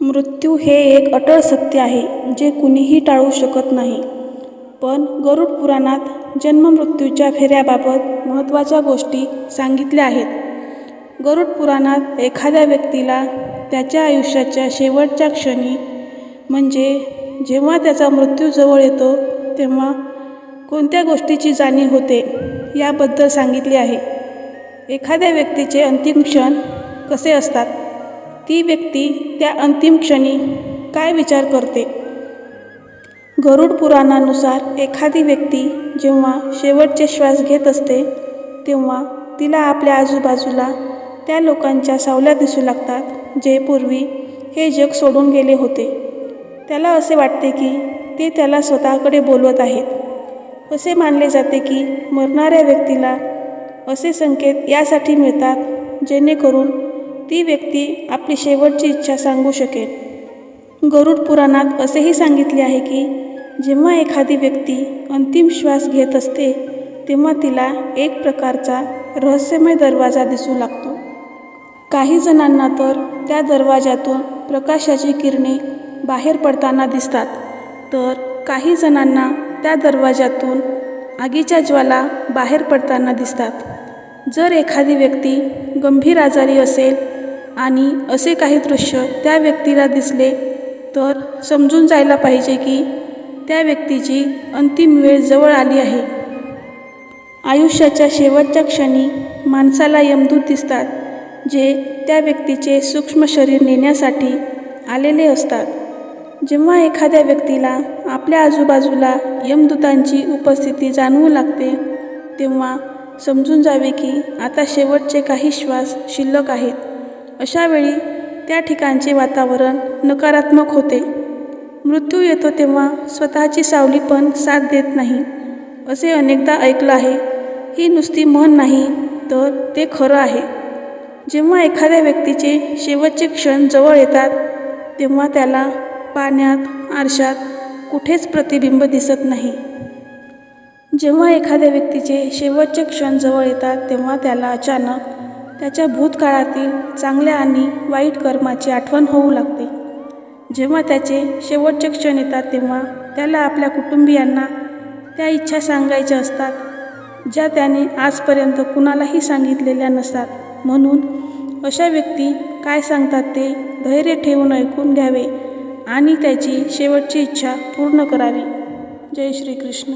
मृत्यू हे एक अटळ सत्य आहे जे कुणीही टाळू शकत नाही. पण गरुड पुराणात जन्ममृत्यूच्या फेऱ्याबाबत महत्त्वाच्या गोष्टी सांगितल्या आहेत. गरुड पुराणात एखाद्या व्यक्तीला त्याच्या आयुष्याच्या शेवटच्या क्षणी म्हणजे जेव्हा त्याचा मृत्यू जवळ येतो तेव्हा कोणत्या गोष्टीची जाणीव होते याबद्दल सांगितले आहे. एखाद्या व्यक्तीचे अंतिम क्षण कसे असतात? ती व्यक्ती त्या अंतिम क्षणी काय विचार करते? गरुड पुराणानुसार एखादी व्यक्ती जेव्हा शेवटचे श्वास घेत असते तेव्हा तिला आपल्या आजूबाजूला त्या लोकांच्या सावल्या दिसू लागतात जे पूर्वी हे जग सोडून गेले होते. त्याला असे वाटते की ते त्याला स्वतःकडे बोलवत आहेत. असे मानले जाते की मरणाऱ्या व्यक्तीला असे संकेत यासाठी मिळतात जेणेकरून ती व्यक्ती आपली शेवटची इच्छा सांगू शकेल. गरुड पुराणात असेही सांगितले आहे की जेव्हा एखादी व्यक्ती अंतिम श्वास घेत असते तेव्हा तिला एक प्रकारचा रहस्यमय दरवाजा दिसू लागतो. काही जणांना तर त्या दरवाजातून प्रकाशाची किरणे बाहेर पडताना दिसतात तर काही जणांना त्या दरवाजातून आगीच्या ज्वाला बाहेर पडताना दिसतात. जर एखादी व्यक्ती गंभीर आजारी असेल आणि असे काही दृश्य त्या व्यक्तीला दिसले तर समजून जायला पाहिजे की त्या व्यक्तीची अंतिम वेळ जवळ आली आहे. आयुष्याच्या शेवटच्या क्षणी माणसाला यमदूत दिसतात जे त्या व्यक्तीचे सूक्ष्म शरीर नेण्यासाठी आलेले असतात. जेव्हा एखाद्या व्यक्तीला आपल्या आजूबाजूला यमदूतांची उपस्थिती जाणवू लागते तेव्हा समजून जावे की आता शेवटचे काही श्वास शिल्लक आहेत. अशावेळी त्या ठिकाणचे वातावरण नकारात्मक होते. मृत्यू येतो तेव्हा स्वतःची सावली पण साथ देत नाही असे अनेकदा ऐकलं आहे. ही नुसती म्हण नाही तर ते खरं आहे. जेव्हा एखाद्या व्यक्तीचे शेवटचे क्षण जवळ येतात तेव्हा त्याला पाण्यात आरशात कुठेच प्रतिबिंब दिसत नाही. जेव्हा एखाद्या व्यक्तीचे शेवटचे क्षण जवळ येतात तेव्हा त्याला अचानक त्याच्या भूतकाळातील चांगल्या आणि वाईट कर्माची आठवण होऊ लागते. जेव्हा त्याचे शेवटचे क्षण येतात तेव्हा त्याला आपल्या कुटुंबियांना त्या इच्छा सांगायच्या असतात ज्या त्याने आजपर्यंत कुणालाही सांगितलेल्या नसतात. म्हणून अशा व्यक्ती काय सांगतात ते धैर्य ठेवून ऐकून घ्यावे आणि त्याची शेवटची इच्छा पूर्ण करावी. जय श्रीकृष्ण.